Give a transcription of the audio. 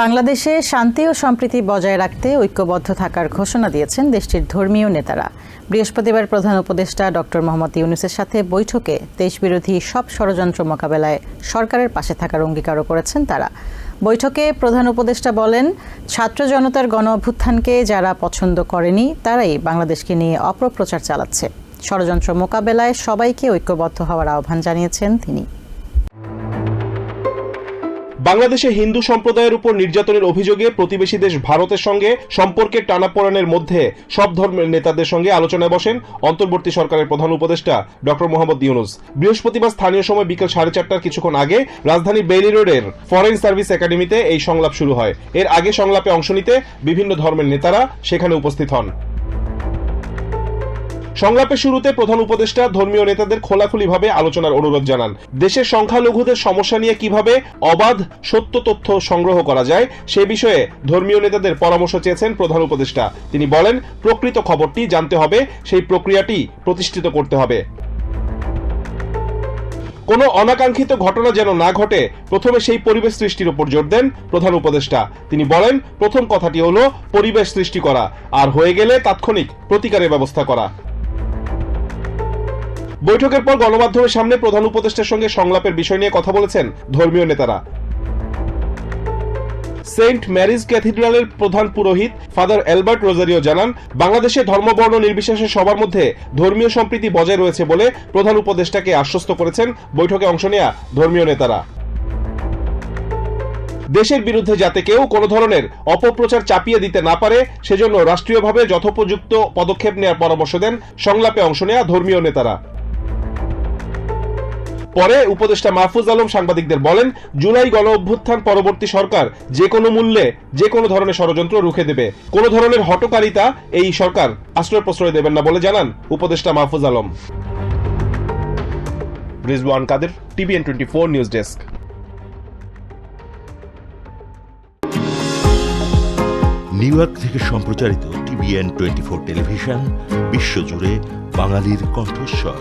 বাংলাদেশে শান্তি ও সম্প্রীতি বজায় রাখতে ঐক্যবদ্ধ থাকার ঘোষণা দিয়েছেন দেশটির ধর্মীয় নেতারা। বৃহস্পতিবার প্রধান উপদেষ্টা ডক্টর মোহাম্মদ ইউনুসের সাথে বৈঠকে দেশ বিরোধী সব ষড়যন্ত্র মোকাবেলায় সরকারের পাশে থাকার অঙ্গীকারও করেছেন তারা। বৈঠকে প্রধান উপদেষ্টা বলেন, ছাত্র জনতার গণ অভ্যুত্থানকে যারা পছন্দ করেনি, তারাই বাংলাদেশকে নিয়ে অপপ্রচার চালাচ্ছে। ষড়যন্ত্র মোকাবেলায় সবাইকে ঐক্যবদ্ধ হওয়ার আহ্বান জানিয়েছেন তিনি। বাংলাদেশে হিন্দু সম্প্রদায়ের উপর নির্যাতনের অভিযোগে প্রতিবেশী দেশ ভারতের সঙ্গে সম্পর্কের টানাপোড়েনের মধ্যে সব ধর্মের নেতাদের সঙ্গে আলোচনায় বসেন অন্তর্বর্তী সরকারের প্রধান উপদেষ্টা ডক্টর মোহাম্মদ ইউনুস। বৃহস্পতিবার স্থানীয় সময় বিকেল সাড়ে চারটার কিছুক্ষণ আগে রাজধানী বেইলি রোডের ফরেন সার্ভিস একাডেমিতে এই সংলাপ শুরু হয়। এর আগে সংলাপে অংশ নিতে বিভিন্ন ধর্মের নেতারা সেখানে উপস্থিত হন। সংলাপের শুরুতে প্রধান উপদেষ্টা ধর্মীয় নেতাদের খোলাখুলিভাবে আলোচনার অনুরোধ জানান। দেশের সংখ্যালঘুদের সমস্যা নিয়ে কীভাবে অবাধ সত্য তথ্য সংগ্রহ করা যায়, সে বিষয়ে ধর্মীয় নেতাদের পরামর্শ চেয়েছেন প্রধান উপদেষ্টা। তিনি বলেন, প্রকৃত খবরটি জানতে হবে, সেই প্রক্রিয়াটি প্রতিষ্ঠিত করতে হবে। কোনো অনাকাঙ্ক্ষিত ঘটনা যেন না ঘটে, প্রথমে সেই পরিবেশ সৃষ্টির উপর জোর দেন প্রধান উপদেষ্টা। তিনি বলেন, প্রথম কথাটি হলো পরিবেশ সৃষ্টি করা, আর হয়ে গেলে তাৎক্ষণিক প্রতিকারের ব্যবস্থা করা। বৈঠকের পর গণমাধ্যমের সামনে প্রধান উপদেষ্টার সঙ্গে সংলাপের বিষয় নিয়ে কথা বলেছেন ধর্মীয় নেতারা। সেন্ট ম্যারিজ ক্যাথিড্রালের প্রধান পুরোহিত ফাদার অ্যালবার্ট রোজারিও জানান, বাংলাদেশে ধর্মবর্ণ নির্বিশেষে সবার মধ্যে ধর্মীয় সম্প্রীতি বজায় রয়েছে বলে প্রধান উপদেষ্টাকে আশ্বস্ত করেছেন বৈঠকে অংশ নেয়া ধর্মীয় নেতারা। দেশের বিরুদ্ধে যাতে কেউ কোনো ধরনের অপপ্রচার চাপিয়ে দিতে না পারে, সেজন্য রাষ্ট্রীয়ভাবে যথোপযুক্ত পদক্ষেপ নেওয়ার পরামর্শ দেন সংলাপে অংশ নেয়া ধর্মীয় নেতারা। পরে উপদেষ্টা মাহফুজ আলম সাংবাদিকদের বলেন, জুলাই গণ অভ্যুত্থান পরবর্তী সরকার যে কোনো মূল্যে যে কোনো ধরনের ষড়যন্ত্র রুখে দেবে। কোনো ধরনের হটকারিতা এই সরকার আশ্রয় প্রশ্রয় দেবেন না বলে জানান উপদেষ্টা Mahfuz Alam. Rizwan Kader, TVN twenty four news desk. New York থেকে সম্প্রচারিত টিভিএন টোয়েন্টি ফোর টেলিভিশন, বিশ্বজুড়ে বাঙালির কণ্ঠস্বর।